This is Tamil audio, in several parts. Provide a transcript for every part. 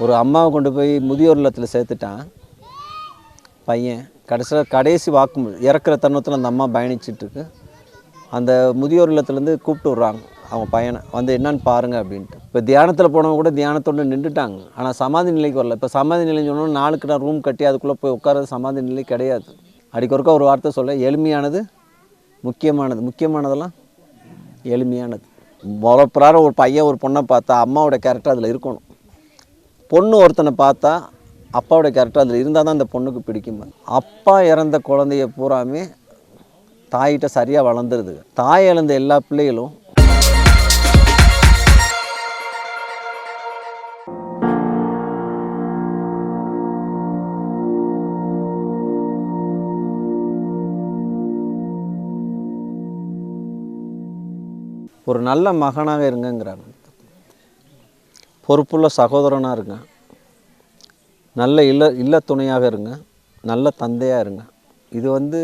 ஒரு அம்மாவை கொண்டு போய் முதியோர் இல்லத்தில் சேர்த்துட்டான். பையன். கடைசியில் கடைசி வாக்கு இறக்குற தருணத்தில் அந்த அம்மா பயணிச்சிட்ருக்கு. அந்த முதியோர் இல்லத்துலேருந்து கூப்பிட்டு விட்றாங்க. அவங்க பையனை. வந்து என்னன்னு பாருங்க அப்படின்ட்டு. இப்போ தியானத்தில் போனவங்க கூட தியானத்தோடு நின்றுட்டாங்க. ஆனால் சமாதி நிலைக்கு வரல. இப்போ சமாதி நிலைன்னு சொன்னோம் நாளுக்கு நான் ரூம் கட்டி அதுக்குள்ளே போய் உட்கார சமாதி நிலை கிடையாது. அடிக்கொருக்கா ஒரு வார்த்தை சொல்ல எளிமையானது முக்கியமானது. முக்கியமானதெல்லாம் எளிமையானது. முறை ஒரு பையன் ஒரு பொண்ணை பார்த்தா அம்மாவோட கேரக்டர் அதில் இருக்கணும். பொண்ணு ஒருத்தனை பார்த்தா அப்பாவோட கேரக்டர் அதில் இருந்தால் தான் அந்த பொண்ணுக்கு பிடிக்கும் அப்பா இறந்த குழந்தைய பூராமே தாயிட்ட சரியாக வளர்ந்துருது. தாய் இழந்த எல்லா பிள்ளைகளும் ஒரு நல்ல மகனாக இருங்கங்கிறாங்க. பொறுப்புள்ள சகோதரனாக இருங்க. நல்ல இல்ல இல்ல துணையாக இருங்க. நல்ல தந்தையாக இருங்க. இது வந்து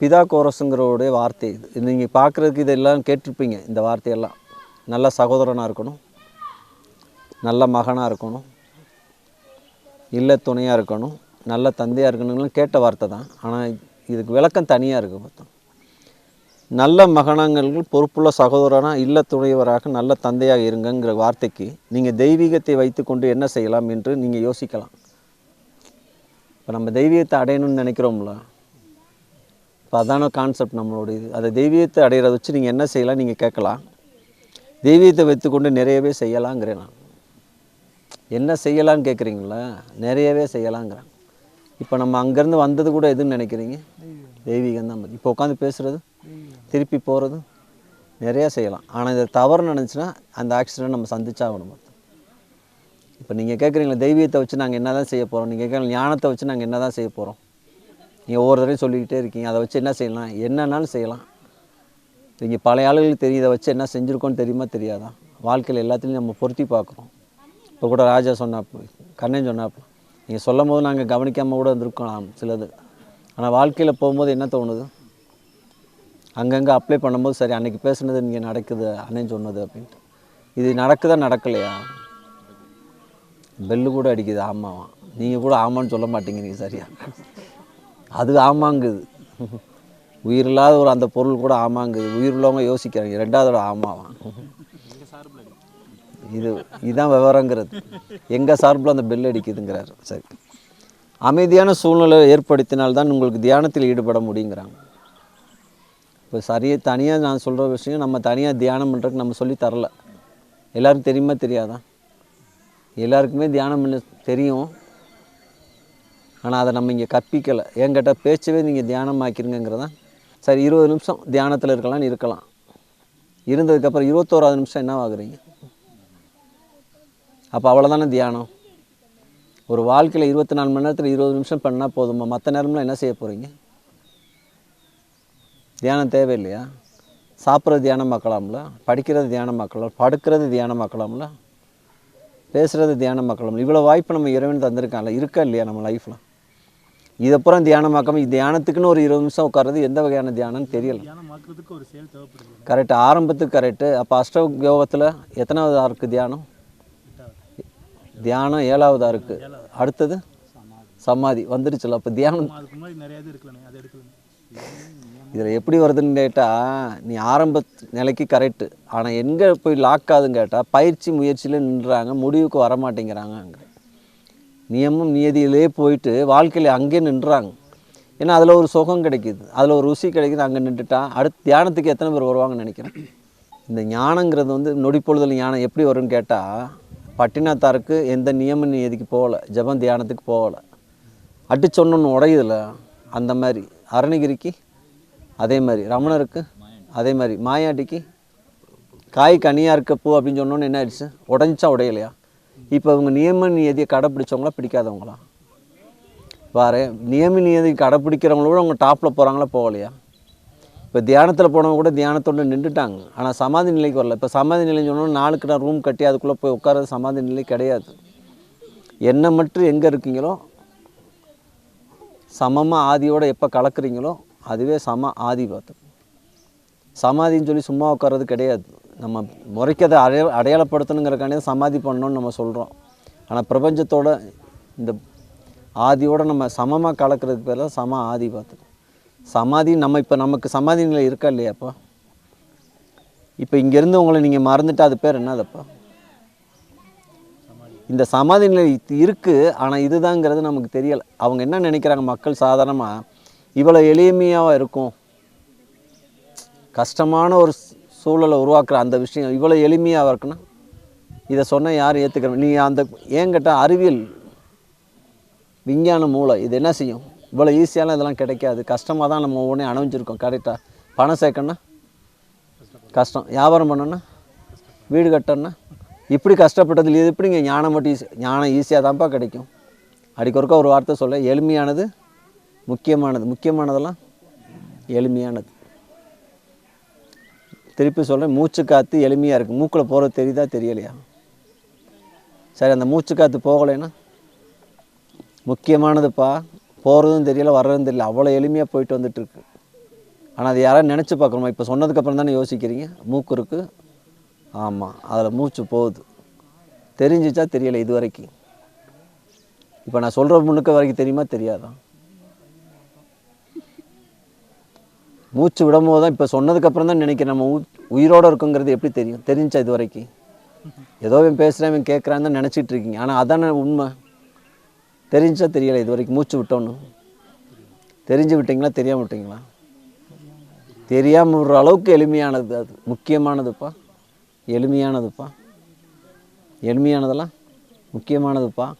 பிதா கோரஸுங்கிறோடைய வார்த்தை இது. நீங்கள் பார்க்குறதுக்கு இதெல்லாம் கேட்டிருப்பீங்க இந்த வார்த்தையெல்லாம். நல்ல சகோதரனாக இருக்கணும். நல்ல மகனாக இருக்கணும். இல்ல துணையாக இருக்கணும். நல்ல தந்தையாக இருக்கணும்னு கேட்ட வார்த்தை தான். ஆனால் இதுக்கு விளக்கம் தனியாக இருக்குது மொத்தம். நல்ல மகனங்கள் பொறுப்புள்ள சகோதரனாக இல்ல துணைவராக நல்ல தந்தையாக இருங்கங்கிற வார்த்தைக்கு நீங்கள் தெய்வீகத்தை வைத்துக்கொண்டு என்ன செய்யலாம் என்று நீங்கள் யோசிக்கலாம். இப்போ நம்ம தெய்வீகத்தை அடையணும்னு நினைக்கிறோம்ல? இப்போ அதான கான்செப்ட் நம்மளோட இது. அதை தெய்வீகத்தை அடையிறத வச்சு நீங்கள் என்ன செய்யலாம் நீங்கள் கேட்கலாம். தெய்வீகத்தை வைத்துக்கொண்டு நிறையவே செய்யலாங்கிறேன் நான். என்ன செய்யலாம்னு கேட்குறீங்களா? நிறையவே செய்யலாங்கிறேன். இப்போ நம்ம அங்கேருந்து வந்தது கூட எதுன்னு நினைக்கிறீங்க? தெய்வீகம் தான் இப்போ உட்காந்து பேசுகிறது திருப்பி போகிறதும் நிறையா செய்யலாம். ஆனால் இதை தவறு நினச்சின்னா அந்த ஆக்சிடென்ட் நம்ம சந்திச்சாகணும். இப்போ நீங்கள் கேட்குறீங்களா தெய்வீகத்தை வச்சு நாங்கள் என்ன தான் செய்ய போகிறோம் நீங்கள் கேட்குற ஞானத்தை வச்சு நாங்கள் என்ன தான் செய்ய போகிறோம் நீங்கள் ஒவ்வொரு தடவையும் சொல்லிக்கிட்டே இருக்கீங்க. அதை வச்சு என்ன செய்யலாம்? என்னன்னாலும் செய்யலாம். நீங்கள் பழைய ஆளுகளுக்கு தெரியும் இதை வச்சு என்ன செஞ்சுருக்கோன்னு தெரியுமா தெரியாதா? வாழ்க்கையில் எல்லாத்துலேயும் நம்ம பொருத்தி பார்க்குறோம். இப்போ கூட ராஜா சொன்னாப்பு கண்ணன் சொன்னாப்பு நீங்கள் சொல்லும் போது நாங்கள் கவனிக்காமல் கூட இருந்திருக்கலாம் சிலது. ஆனால் வாழ்க்கையில் போகும்போது என்ன தோணுது? அங்கங்கே அப்ளை பண்ணும்போது சரி அன்றைக்கி பேசுனது இங்கே நடக்குது அண்ணன் சொன்னது அப்படின்ட்டு. இது நடக்குதா நடக்கலையா? பெல்லு கூட அடிக்குது ஆமாவா நீங்கள் கூட ஆமான்னு சொல்ல மாட்டேங்கிறீங்க சரியா? அது ஆமாங்குது. உயிரில்லாத ஒரு அந்த பொருள் கூட ஆமாங்குது. உயிர் உள்ளவங்க யோசிக்கிறாங்க ரெண்டாவதோட ஆமாவான் இது இதுதான் விவரங்கிறது. எங்கள் சார்பில் அந்த பெல் அடிக்குதுங்கிறார். சரி. அமைதியான சூழ்நிலை ஏற்படுத்தினால்தான் உங்களுக்கு தியானத்தில் ஈடுபட முடியுங்கிறாங்க. இப்போ சரியாக தனியாக நான் சொல்கிற விஷயம் நம்ம தனியாக தியானம் பண்ணுறதுக்கு நம்ம சொல்லி தரல. எல்லாருக்கும் தெரியுமா தெரியாதா? எல்லாருக்குமே தியானம் பண்ண தெரியும். ஆனால் அதை நம்ம இங்கே கற்பிக்கலை. என்கிட்ட பேச்சவே நீங்கள் தியானம் ஆக்கிருங்கிறதான் சரி இருபது நிமிஷம் தியானத்தில் இருக்கலாம்னு இருக்கலாம். இருந்ததுக்கப்புறம் இருபத்தோராது நிமிஷம் என்ன ஆகுறீங்க அப்போ அவ்வளோதானே தியானம்? ஒரு வாழ்க்கையில் இருபத்தி நாலு மணி நேரத்தில் இருபது நிமிஷம் பண்ணால் போதுமா? மற்ற நேரம்லாம் என்ன செய்ய போகிறீங்க தியானம் தேவையில்லையா? சாப்பிட்றது தியானமாக்கலாம்ல படிக்கிறது தியானமாக்கலாம் படுக்கிறது தியானமாக்கலாம்ல பேசுகிறது தியானமாக்கலாம் இவ்வளோ வாய்ப்பு நம்ம இறைவன் தந்திருக்கான்ல? இருக்கா இல்லையா நம்ம லைஃப்பில் இதப்புறம் தியானமாக்காமல் தியானத்துக்குன்னு ஒரு இருபது நிமிஷம் உட்கார்றது எந்த வகையான தியானம்னு தெரியல. கரெக்ட் ஆரம்பத்துக்கு கரெக்டு அப்போ அஷ்ட யோகத்தில் எத்தனாவது இருக்குது தியானம்? தியானம் ஏழாவதா இருக்குது அடுத்தது? சமாதி. வந்துருச்சுல. அப்போ தியானம் இதில் எப்படி வருதுன்னு கேட்டால் நீ ஆரம்ப நிலைக்கு கரெக்டு ஆனால் எங்கே போய் லாக் ஆகுதுன்னு கேட்டால் பயிற்சி முயற்சியில் நின்றாங்க முடிவுக்கு வர மாட்டேங்கிறாங்க அங்கே நியமம் நியதியிலே போயிட்டு வாழ்க்கையில் அங்கே நின்றாங்க. ஏன்னா அதில் ஒரு சுகம் கிடைக்குது. அதில் ஒரு ருசி கிடைக்குது அங்கே நின்றுட்டான். அடுத்து தியானத்துக்கு எத்தனை பேர் வருவாங்கன்னு நினைக்கிறேன். இந்த ஞானங்கிறது வந்து நொடிப்பொழுதல் ஞானம் எப்படி வரும்னு கேட்டால் பட்டினத்தாருக்கு எந்த நியம நியதிக்கு போகல ஜெபம் தியானத்துக்கு போகல. அடிச்சொன்னு உடையுதுல அந்த மாதிரி. அருணகிரிக்கு அதே மாதிரி ரமணருக்கு அதே மாதிரி மாயாண்டிக்கு காய் கனியாக இருக்க பூ அப்படின்னு சொன்னோன்னு என்ன ஆயிடுச்சு? உடஞ்சா உடையலையா? இப்போ இவங்க நியம நியதியை கடைப்பிடிச்சவங்களா பிடிக்காதவங்களா? பாரு நியம நியதி கடைப்பிடிக்கிறவங்கள கூட அவங்க டாப்பில் போகிறாங்களா போகலையா? இப்போ தியானத்தில் போனவங்க கூட தியானத்தோடு நின்றுட்டாங்க. ஆனால் சமாதி நிலைக்கு வரல. இப்போ சமாதி நிலைன்னு சொன்னோன்னா நாளுக்கு நான் ரூம் கட்டி அதுக்குள்ளே போய் உட்கார்றது சமாதி நிலை கிடையாது. என்ன மட்டும் எங்கே இருக்கீங்களோ சமமாக ஆதியோடு எப்போ கலக்குறீங்களோ அதுவே சம ஆதி சமாதின்னு சொல்லி சும்மா உட்கார்றது கிடையாது. நம்ம முறைக்கதை அடைய அடையாளப்படுத்தணுங்கிறக்காண்டி சமாதி பண்ணணும்னு நம்ம சொல்கிறோம் ஆனால் பிரபஞ்சத்தோட இந்த ஆதியோடு நம்ம சமமாக கலக்கிறதுக்கு பேர் தான் சம ஆதி பார்த்து சமாதி நம்ம இப்போ நமக்கு சமாதி நிலை இருக்கா இல்லையாப்பா? இப்போ இங்கேருந்து உங்களை நீங்கள் மறந்துட்டு அது பேர் என்னதப்பா? இந்த சமாதி நிலை இருக்குது ஆனால் இதுதாங்கிறது நமக்கு தெரியலை. அவங்க என்ன நினைக்கிறாங்க? மக்கள் சாதாரணமாக இவ்வளோ எளிமையாக இருக்கும்? கஷ்டமான ஒரு சூழலை உருவாக்குற அந்த விஷயம் இவ்வளோ எளிமையாக இருக்குன்னா? இதை சொன்னால் யாரும் ஏற்றுக்கிற நீ அந்த ஏன் கேட்டால் அறிவியல் விஞ்ஞான மூளை இது என்ன செய்யும்? இவ்வளோ ஈஸியாலாம் இதெல்லாம் கிடைக்காது. கஷ்டமாக தான் நம்ம ஒவ்வொன்றே அணைஞ்சிருக்கோம் கரெக்டாக பணம் சேர்க்கணும்னா? கஷ்டம். வியாபாரம் பண்ணோன்னா வீடு கட்டணும்னா? இப்படி கஷ்டப்பட்டதில் இது எப்படிங்க? ஞானம் மட்டும் ஈஸி ஞானம் ஈஸியாக தான்ப்பா கிடைக்கும். அடிக்கொருக்கா ஒரு வார்த்தை சொல்ல எளிமையானது முக்கியமானது. முக்கியமானதெல்லாம் எளிமையானது. திருப்பி சொல்கிறேன் மூச்சு காற்று எளிமையாக இருக்குது மூக்கில் போகிறது தெரியுதா தெரியலையா? சரி அந்த மூச்சு காற்று போகலைன்னா முக்கியமானதுப்பா. போகிறதும் தெரியல வர்றதும் தெரியல. அவ்வளோ எளிமையாக போயிட்டு வந்துட்டுருக்கு. ஆனால் அது யாராவது நினச்சி பார்க்கணுமா? இப்போ சொன்னதுக்கப்புறம் தானே யோசிக்கிறீங்க. மூக்கு இருக்குது ஆமாம் அதில் மூச்சு போகுது. தெரிஞ்சிச்சா தெரியலை இது வரைக்கும் இப்போ நான் சொல்கிற முன்னுக்க வரைக்கும் தெரியுமா? தெரியாதான் மூச்சு விடும்போது தான் இப்போ சொன்னதுக்கப்புறம் தான் நினைக்கிறேன். நம்ம உ- உயிரோட இருக்குங்கிறது எப்படி தெரியும்? தெரிஞ்சா இது வரைக்கும் ஏதோ இவன் பேசுகிறேன் இவன் கேட்குறான்னு தான் நினச்சிட்டு இருக்கீங்க. ஆனால் அதானே உண்மை. தெரிஞ்சா தெரியலை இது வரைக்கும் மூச்சு விட்டோன்னு. தெரிஞ்சு விட்டீங்களா? தெரியாமல் விட்டீங்களா? தெரியாமல் விடுற அளவுக்கு எளிமையானது அது. முக்கியமானதுப்பா. எளிமையானதுப்பா. எளிமையானதெல்லாம் முக்கியமானதுப்பா.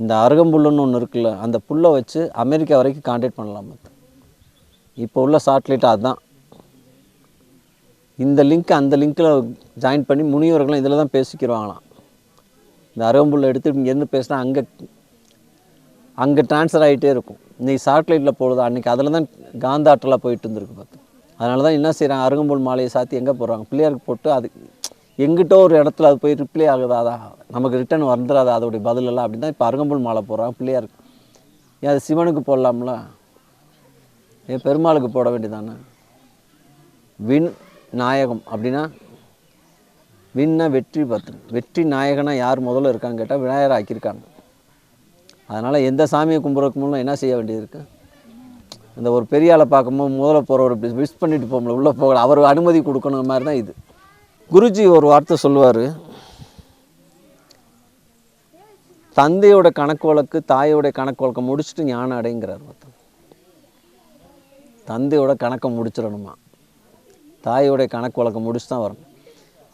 இந்த அருகம்புல்லுன்னு ஒன்று இருக்குல்ல அந்த புல்லை வச்சு அமெரிக்கா வரைக்கும் கான்டாக்ட் பண்ணலாம்? மற்ற இப்போ உள்ள சாட்டிலைட் அதுதான் இந்த லிங்க் அந்த லிங்க்கில் ஜாயின் பண்ணி முனிவர்களும் இதில் தான் பேசிக்கிறாங்களாம். இந்த அருகம்புல்லை எடுத்து இங்கேருந்து பேசினா அங்கே அங்கே ட்ரான்ஸ்ஃபர் ஆகிட்டே இருக்கும். இன்றைக்கி சாட்டிலைட்டில் போடுது அன்றைக்கி அதில் தான் காந்த ஆற்றலாக போயிட்டு இருந்திருக்கு பார்த்து. அதனால தான் என்ன செய்கிறாங்க அருகம்புல் மாலையை சாத்தி எங்கே போடுறாங்க? பிள்ளையாருக்கு போட்டு அது எங்கிட்ட ஒரு இடத்துல அது போய் ரிப்ளை ஆகுதா அதான் நமக்கு ரிட்டர்ன் வந்துடாதா அதோடைய பதிலெல்லாம் அப்படி தான் இப்போ அருகம்புல் மாலை போடுறாங்க பிள்ளையாருக்கு. ஏன் அது சிவனுக்கு போடலாம்ல? ஏன் பெருமாளுக்கு போட வேண்டியதானே? வின் நாயகம் அப்படின்னா விண்ண வெற்றி பத்து. வெற்றி நாயகனாக யார் முதல்ல இருக்கான்னு கேட்டால் விநாயகர் ஆக்கியிருக்காங்க. அதனால் எந்த சாமியை கும்பிட்றதுக்கு முன்னே என்ன செய்ய வேண்டியது இருக்குது இந்த ஒரு பெரிய ஆளை பார்க்கும்போது முதல்ல போகிறவர் இப்படி விஷ் பண்ணிட்டு போகல உள்ளே போகல அவர் அனுமதி கொடுக்கணும் மாதிரி தான் இது. குருஜி ஒரு வார்த்தை சொல்லுவார் தந்தையோட கணக்கு வழக்கு தாயோட கணக்கு வழக்கம் முடிச்சுட்டு ஞானம் அடைங்கிறார் மொத்தம் தந்தையோட கணக்கை முடிச்சிடணுமா? தாயோட கணக்கு வழக்கம் முடிச்சு தான் வரணும்.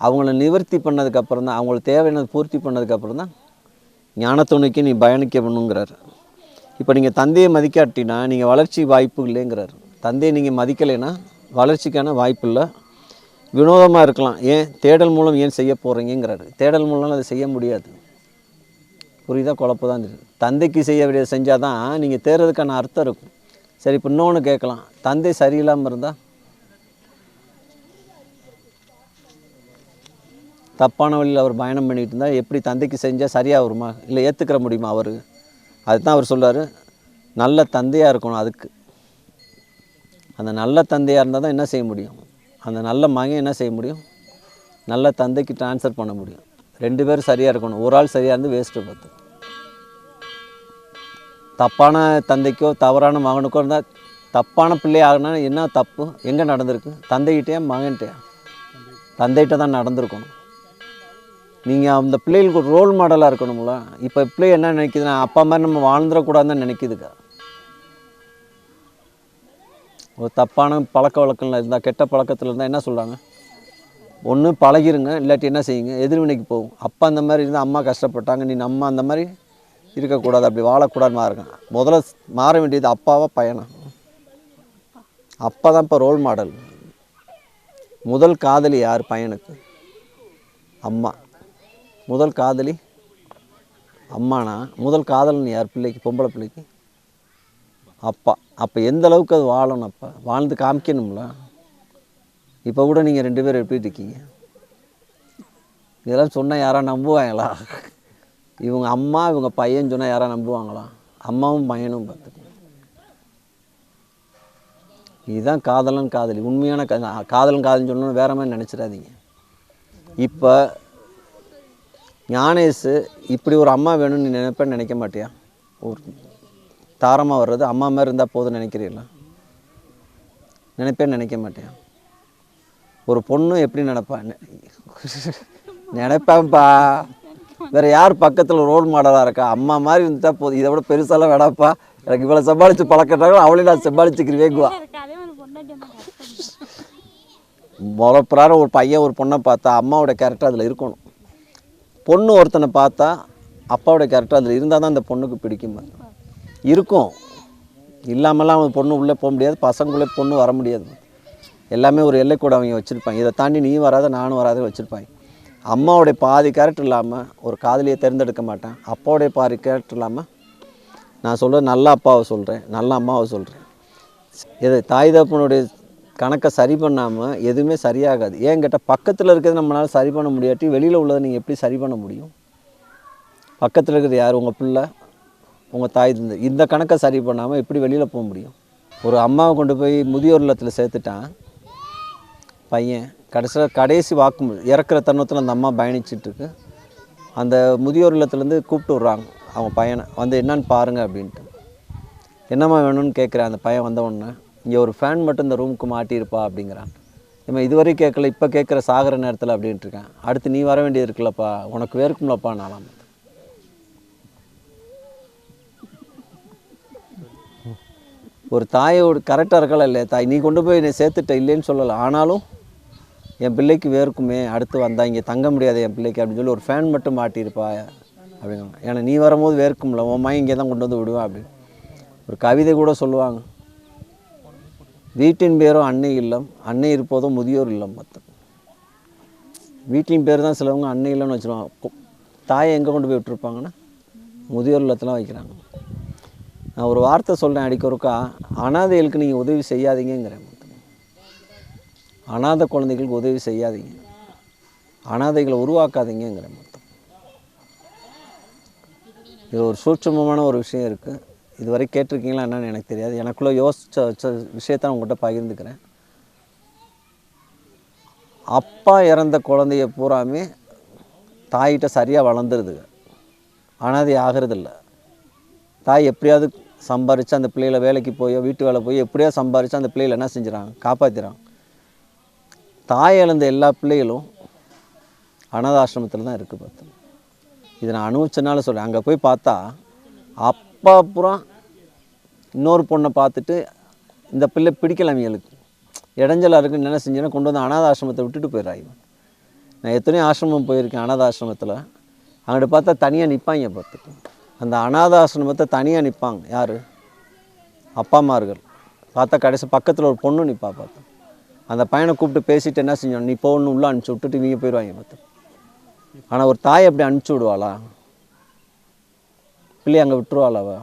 அவங்கள நிவர்த்தி பண்ணதுக்கப்புறம் தான் அவங்களுக்கு தேவையானது பூர்த்தி பண்ணதுக்கப்புறம் தான் ஞானத்துணைக்கு நீ பயணிக்கணுங்கிறார் இப்போ நீங்கள் தந்தையை மதிக்காட்டினா நீங்கள் வளர்ச்சி வாய்ப்பு இல்லைங்கிறார். தந்தையை நீங்கள் மதிக்கலைன்னா வளர்ச்சிக்கான வாய்ப்பு இல்லை. வினோதமாக இருக்கலாம். ஏன்? தேடல் மூலம் ஏன் செய்ய போகிறீங்கிறாரு தேடல் மூலம் அதை செய்ய முடியாது. புரியுதா? குழப்பம் தான் தந்தைக்கு செய்ய வேண்டியது செஞ்சால் தான் நீங்கள் தேர்றதுக்கான அர்த்தம் இருக்கும். சரி இப்போ இன்னொன்று கேட்கலாம். தந்தை சரியில்லாமல் இருந்தால் தப்பான வழியில் அவர் பயணம் பண்ணிகிட்டு இருந்தால் எப்படி தந்தைக்கு செஞ்சால் சரியாக வருமா? இல்லை ஏற்றுக்கிற முடியுமா அவர்? அதுதான் அவர் சொல்கிறார் நல்ல தந்தையாக இருக்கணும் அதுக்கு. அந்த நல்ல தந்தையாக இருந்தால் தான் என்ன செய்ய முடியும்? அந்த நல்ல மகன் என்ன செய்ய முடியும்? நல்ல தந்தைக்கு ட்ரான்ஸ்ஃபர் பண்ண முடியும். ரெண்டு பேரும் சரியாக இருக்கணும். ஒரு ஆள் சரியாக இருந்து வேஸ்ட்டு பார்த்து. தப்பான தந்தைக்கோ தவறான மகனுக்கோ இருந்தால் தப்பான பிள்ளை ஆகுனா என்ன தப்பு? எங்கே நடந்திருக்கு? தந்தைகிட்டயா மகன்கிட்டயா? தந்தைகிட்ட தான் நடந்திருக்கணும். நீங்கள் அந்த பிள்ளைகளுக்கு ஒரு ரோல் மாடலாக இருக்கணும்ல. இப்போ பிள்ளை என்ன நினைக்குதுன்னா அப்பா மாதிரி நம்ம வாழ்ந்துடக்கூடாதுன்னு நினைக்குதுக்கா ஒரு தப்பான பழக்க வழக்கங்கள் இருந்தால் கெட்ட பழக்கத்தில் இருந்தால் என்ன சொல்கிறாங்க ஒன்று பழகிருங்க இல்லாட்டி என்ன செய்யுங்க? எதிர்வினைக்கு போகும். அப்பா அந்த மாதிரி இருந்தால் அம்மா கஷ்டப்பட்டாங்க நீ நம்ம அந்த மாதிரி இருக்கக்கூடாது அப்படி வாழக்கூடாதுன்னு இருக்கான். முதல்ல மாற வேண்டியது அப்பாவாக பையனா? அப்பா தான் இப்போ ரோல் மாடல் முதல் காதலி யார் பையனுக்கு? அம்மா. முதல் காதலி அம்மானா? முதல் காதலன் யார் பிள்ளைக்கு பொம்பளை பிள்ளைக்கு? அப்பா. அப்போ எந்த அளவுக்கு அது வாழணும் அப்போ? வாழ்ந்து காமிக்கணும்ல? இப்போ கூட நீங்கள் ரெண்டு பேரும் எப்படி இருக்கீங்க? இதெல்லாம் சொன்னால் யாராக நம்புவாங்களா? இவங்க அம்மா இவங்க பையன் சொன்னால் யாரா நம்புவாங்களா? அம்மாவும் பையனும் பார்த்துக்கணும் இதுதான் காதலன் காதலி. உண்மையான காதலன் காதலன் காதலின்னு சொன்னோன்னு வேற மாதிரி நினச்சிடாதீங்க. இப்போ ஞானேஷு இப்படி ஒரு அம்மா வேணும்னு நீ நினைப்பேன்னு நினைக்க மாட்டியா? ஒரு தாரமாக வர்றது அம்மா மாதிரி இருந்தால் போதும் நினைக்கிறீங்களா? நினைப்பேன்னு நினைக்க மாட்டியா? ஒரு பொண்ணு எப்படி நினைப்பா? நினைப்பேன்ப்பா வேற யார் பக்கத்தில் ரோல் மாடலாக இருக்கா? அம்மா மாதிரி இருந்துட்டா போதும். இதை விட பெருசாலாம் வேடாப்பா எனக்கு இவ்வளோ சம்பாதிச்சு பழக்கட்டாங்களோ அவளையும் நான் சமாளிச்சுக்கிறவேங்குவா இருக்கு ஒரு பையன் ஒரு பொண்ணை பார்த்தா அம்மாவோட கேரக்டர் அதில் இருக்கணும். பொண்ணு ஒருத்தனை பார்த்தா அப்பாவோட கேரக்டர் அதில் இருந்தால் தான் அந்த பொண்ணுக்கு பிடிக்கும்? இருக்கும். இல்லாமலாம் அவன் பொண்ணு உள்ளே போக முடியாது. பசங்களுக்குள்ளே பொண்ணு வர முடியாது. எல்லாமே ஒரு எல்லை கூட அவங்க வச்சுருப்பாங்க இதை தாண்டி நீ வராத நானும் வராத வச்சுருப்பாங்க அம்மாவுடைய பாதி கேரக்டர் இல்லாமல் ஒரு காதலியை தேர்ந்தெடுக்க மாட்டேன். அப்பாவுடைய பாதி கேரக்டர் இல்லாமல் நான் சொல்கிறது நல்ல அப்பாவை சொல்கிறேன் நல்ல அம்மாவை சொல்கிறேன் இது தாய் தப்பனுடைய கணக்கை சரி பண்ணாமல் எதுவுமே சரியாகாது. ஏன் கேட்டால் பக்கத்தில் இருக்கிறது நம்மளால் சரி பண்ண முடியாட்டி வெளியில் உள்ளதை நீங்கள் எப்படி சரி பண்ண முடியும்? பக்கத்தில் இருக்கிறது யார்? உங்கள் பிள்ளை உங்கள் தாய் இந்த கணக்கை சரி பண்ணாமல் எப்படி வெளியில் போக முடியும்? ஒரு அம்மாவை கொண்டு போய் முதியோர் இல்லத்தில் சேர்த்துட்டான் பையன் கடைசியில் கடைசி வாக்கு இறக்குற தருணத்தில் அந்த அம்மா பயணிச்சிட்ருக்கு. அந்த முதியோர் இல்லத்துலேருந்து கூப்பிட்டு விட்றாங்க அவங்க பையனை வந்து என்னன்னு பாருங்கள் அப்படின்ட்டு. என்னம்மா வேணும்னு கேட்குறேன். அந்த பையன் வந்தவொடனே இங்கே ஒரு ஃபேன் மட்டும் இந்த ரூமுக்கு மாட்டியிருப்பா அப்படிங்கிறான். இவன் இதுவரை கேட்கல இப்போ கேட்குற சாகிற நேரத்தில் அப்படின்ட்டு இருக்கேன் அடுத்து நீ வர வேண்டியது இருக்குல்லப்பா உனக்கு வேர்க்கும்லப்பா நாளாம் ஒரு தாயோட கரெக்டாக இருக்கலாம் இல்லையா தாய்? நீ கொண்டு போய் என்னை சேர்த்துட்ட இல்லைன்னு சொல்லலை. ஆனாலும் என் பிள்ளைக்கு வேர்க்குமே அடுத்து வந்தால் இங்கே தங்க முடியாது என் பிள்ளைக்கு அப்படின்னு சொல்லி ஒரு ஃபேன் மட்டும் மாட்டியிருப்பா அப்படிங்க ஏன்னா நீ வரும்போது வேர்க்கும்ல உன் இங்கே தான் கொண்டு வந்து விடுவேன் அப்படின்னு. ஒரு கவிதை கூட சொல்லுவாங்க. வீட்டின் பேரும் அன்னை இல்லம் அன்னை இருப்பதும் முதியோர் இல்லம் மொத்தம். வீட்டின் பேர் தான் சிலவங்க அன்னை இல்லம்னு வச்சுருவாங்க. தாயை எங்கே கொண்டு போய் விட்டுருப்பாங்கன்னா முதியோர் இல்லத்தெலாம் வைக்கிறாங்க. நான் ஒரு வார்த்தை சொல்கிறேன் அடிக்கொருக்கா அனாதைகளுக்கு நீங்கள் உதவி செய்யாதீங்கிறேன் அனாதை குழந்தைகளுக்கு உதவி செய்யாதீங்க. அனாதைகளை உருவாக்காதீங்கிற மொத்தம். இது ஒரு சூட்சமமான ஒரு விஷயம் இருக்குது இதுவரை கேட்டிருக்கீங்களா என்னன்னு எனக்கு தெரியாது. எனக்குள்ளே யோசிச்ச வச்ச விஷயத்த உங்கள்கிட்ட பகிர்ந்துக்கிறேன். அப்பா இறந்த குழந்தைய பூராமே தாயிட்ட சரியாக வளர்ந்துருதுங்க. அனாதை ஆகிறதில்ல. தாய் எப்படியாவது சம்பாரித்து அந்த பிள்ளைகளை வேலைக்கு போயோ வீட்டு வேலை போய் எப்படியாவது சம்பாரித்து அந்த பிள்ளைகளை என்ன செஞ்சுறாங்க காப்பாற்றிறாங்க தாய் இழந்த எல்லா பிள்ளைகளும் அனாதாசிரமத்தில் தான் இருக்குது பார்த்து. இதை நான் அனுபவிச்சனால சொல்கிறேன் அங்கே போய் பார்த்தா அப்பா அப்புறம் இன்னொரு பொண்ணை பார்த்துட்டு இந்த பிள்ளை பிடிக்கல இடைஞ்சலாக இருக்குன்னு என்ன செஞ்சேன்னா கொண்டு வந்து அனாத ஆசிரமத்தை விட்டுட்டு இவன். நான் எத்தனையோ ஆசிரமம் போயிருக்கேன் அனாத ஆசிரமத்தில் பார்த்தா தனியாக நிற்பாங்க பார்த்துட்டு அந்த அனாத ஆசிரமத்தை தனியாக நிற்பாங்க யார்? அப்பா அம்மார்கள். பார்த்தா கடைசி பக்கத்தில் ஒரு பொண்ணு நிற்பா பார்த்தேன் அந்த பையனை கூப்பிட்டு பேசிட்டு என்ன செஞ்சோம் நீ போகணும் உள்ளே அனுப்பிச்சி விட்டுட்டு இவங்க போயிடுவாங்க பார்த்து. ஆனால் ஒரு தாய் அப்படி அனுப்பிச்சி விடுவாளா? பிள்ளை அங்கே விட்டுருவாளாவா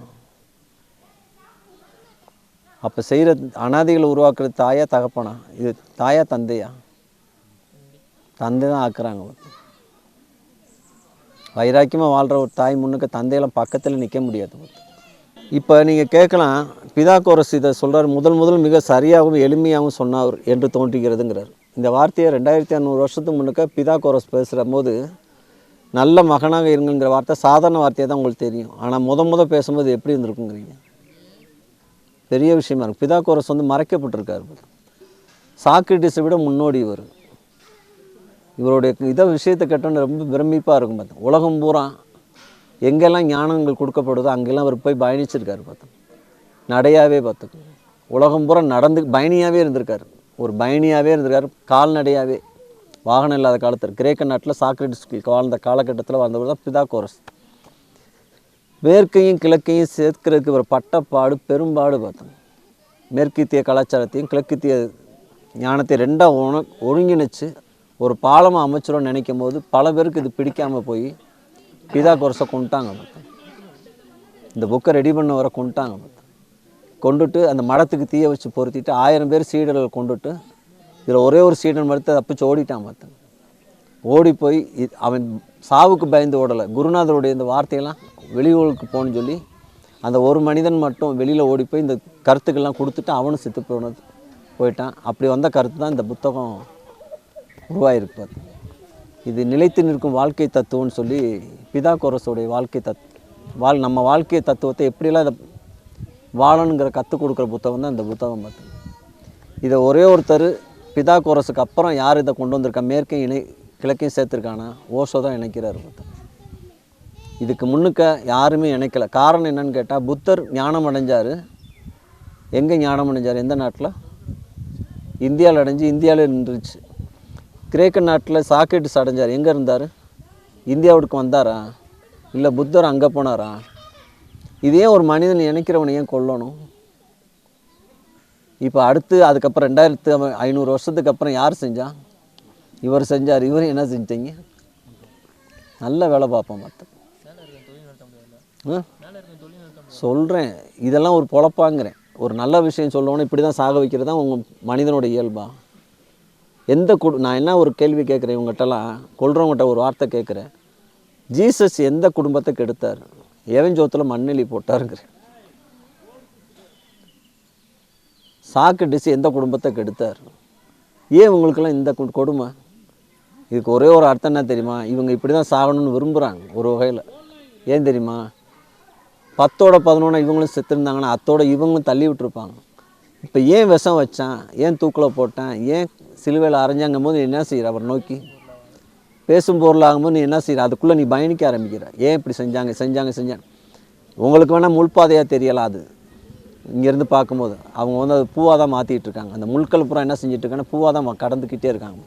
அப்போ செய்கிற அனாதைகளை உருவாக்குறது தாயா தகப்பனா? இது தாயா தந்தையா? தந்தை தான் ஆக்குறாங்க வைராக்கியமாக வாழ்கிற ஒரு தாய் முன்னுக்கு தந்தையெல்லாம் பக்கத்தில் நிற்க முடியாது இப்போ நீங்கள் கேட்கலாம் பிதாகோரஸ் இதை சொல்கிறார் முதல் முதல் மிக சரியாகவும் எளிமையாகவும் சொன்னார் என்று தோன்றுகிறதுங்கிறார். இந்த வார்த்தையை ரெண்டாயிரத்தி ஐநூறு வருஷத்துக்கு முன்னுக்க பிதாகோரஸ் பேசுகிற போது நல்ல மகனாக இருங்கிற வார்த்தை சாதாரண வார்த்தையாக தான் உங்களுக்கு தெரியும். ஆனால் முத முத பேசும்போது எப்படி இருந்திருக்குங்கிறீங்க? பெரிய விஷயமா இருக்கும் பிதாகோரஸ் வந்து மறைக்கப்பட்டிருக்கார். சாக்ரட்டிஸை விட முன்னோடி இவர். இவருடைய இதை விஷயத்தை கேட்டோன்னு ரொம்ப பிரமிப்பாக இருக்கும் பார்த்தேன் உலகம் பூரா எங்கெல்லாம் ஞானங்கள் கொடுக்கப்படுதோ அங்கெல்லாம் அவர் போய் பயணிச்சிருக்காரு பார்த்தோம். நடையாகவே பார்த்துக்கோங்க உலகம் பூரா நடந்து பயணியாகவே இருந்திருக்காரு. ஒரு பயணியாகவே இருந்திருக்காரு. கால்நடையாகவே வாகனம் இல்லாத காலத்தில். கிரேக்க நாட்டில் சாக்ரட்டிஸ் வாழ்ந்த காலகட்டத்தில் வாழ்ந்தவர் தான் பிதாகோரஸ். மேற்கையும் கிழக்கையும் சேர்க்கிறதுக்கு ஒரு பட்டப்பாடு பெரும்பாடு பார்த்தோம். மேற்கித்திய கலாச்சாரத்தையும் கிழக்கித்திய ஞானத்தையும் ரெண்டாக ஒண ஒருங்கிணைச்சு ஒரு பாலமாக அமைச்சிரோன்னு நினைக்கும் போது பல பேருக்கு இது பிடிக்காமல் போய் பிதாகோரஸை கொண்டுட்டாங்க பார்த்தோம் இந்த புக்கை ரெடி பண்ண வர கொண்டுட்டாங்க பார்த்தோம் கொண்டுட்டு அந்த மடத்துக்கு தீயை வச்சு பொருத்திட்டு ஆயிரம் பேர் சீடர்கள் கொண்டுட்டு இதில் ஒரே ஒரு சீடன் மறுத்து தப்பிச்சு ஓடிட்டான் பார்த்தேன் ஓடி போய் அவன் சாவுக்கு பயந்து ஓடலை குருநாதருடைய இந்த வார்த்தையெல்லாம் வெளியூருக்கு போகணும்னு சொல்லி அந்த ஒரு மனிதன் மட்டும் வெளியில் ஓடி போய் இந்த கருத்துக்கள்லாம் கொடுத்துட்டு அவனும் செத்து போனது போயிட்டான் அப்படி வந்த கருத்து தான் இந்த புத்தகம் உருவாயிருக்கு பார்த்து இது நிலைத்து நிற்கும் வாழ்க்கை தத்துவம்னு சொல்லி பிதா கோரஸோடைய வாழ்க்கை தத் வாழ் நம்ம வாழ்க்கை தத்துவத்தை எப்படியெல்லாம் இதை வாழணுங்கிற கற்றுக் கொடுக்குற புத்தகம் தான் இந்த புத்தகம் பார்த்து. இதை ஒரே ஒருத்தர் பிதா கோரஸுக்கு அப்புறம் யார் இதை கொண்டு வந்திருக்கா? மேற்கையும் இணை கிழக்கையும் சேர்த்துருக்கானா? ஓஷோ தான் இணைக்கிறார் புத்தகம் இதுக்கு முன்னுக்க யாருமே இணைக்கல. காரணம் என்னன்னு கேட்டால் புத்தர் ஞானம் அடைஞ்சார். எங்கே ஞானம் அடைஞ்சார்? எந்த நாட்டில்? இந்தியாவில் அடைஞ்சு இந்தியாவில் நின்றுச்சு. கிரேக்க நாட்டில் சாக்கெட்ஸ் அடைஞ்சார் எங்கே இருந்தார்? இந்தியாவுக்கு வந்தாரா? இல்லை புத்தர் அங்கே போனாரா? இதே ஒரு மனிதன் நினைக்கிறவனை ஏன் கொல்லணும்? இப்போ அடுத்து அதுக்கப்புறம் ரெண்டாயிரத்து ஐநூறு வருஷத்துக்கு அப்புறம் யார் செஞ்சா? இவர் செஞ்சார். இவர் என்ன செஞ்சீங்க நல்ல வேலை பார்ப்போம் மற்ற சொல்கிறேன் இதெல்லாம் ஒரு பொழப்பாங்கிறேன். ஒரு நல்ல விஷயம் சொல்லணும் இப்படி தான் சாக வைக்கிறது தான் உங்கள் மனிதனோட இயல்பா? எந்த கு நான் என்ன ஒரு கேள்வி கேட்குறேன் இவங்ககிட்டலாம்? கொள்றவங்ககிட்ட ஒரு வார்த்தை கேட்குறேன். ஜீசஸ் எந்த குடும்பத்தை கெடுத்தார்? எவஞ்சோத்தில் மண்ணெலி போட்டாருங்கிறேன் சாக்ரட்டிஸ் எந்த குடும்பத்தை கெடுத்தார்? ஏன் இவங்களுக்கெல்லாம் இந்த கொடுமை? இதுக்கு ஒரே ஒரு அர்த்தம் என்ன தெரியுமா? இவங்க இப்படி தான் சாகணும்னு விரும்புகிறாங்க ஒரு வகையில். ஏன் தெரியுமா? பத்தோட பதினொன்று இவங்களும் செத்துருந்தாங்கன்னா அத்தோட இவங்களும் தள்ளி விட்டுருப்பாங்க. இப்போ ஏன் விஷம் வச்சான்? ஏன் தூக்கில் போட்டேன்? ஏன் சிலுவையில் அரைஞ்சாங்கும் போது நீ என்ன செய்கிற அவர் நோக்கி. பேசும் பொருளாகும்போது நீ என்ன செய்கிற அதுக்குள்ளே நீ பயணிக்க ஆரம்பிக்கிற. ஏன் இப்படி செஞ்சாங்க? செஞ்சாங்க செஞ்சாங்க. உங்களுக்கு வேணால் முள்பாதையாக தெரியலாம் அது. இங்கேருந்து பார்க்கும்போது அவங்க வந்து அது பூவாக தான் மாற்றிட்டு இருக்காங்க. அந்த முள்கள் பூரா என்ன செஞ்சிட்ருக்காங்கன்னா பூவாக தான் கடந்துக்கிட்டே இருக்காங்க.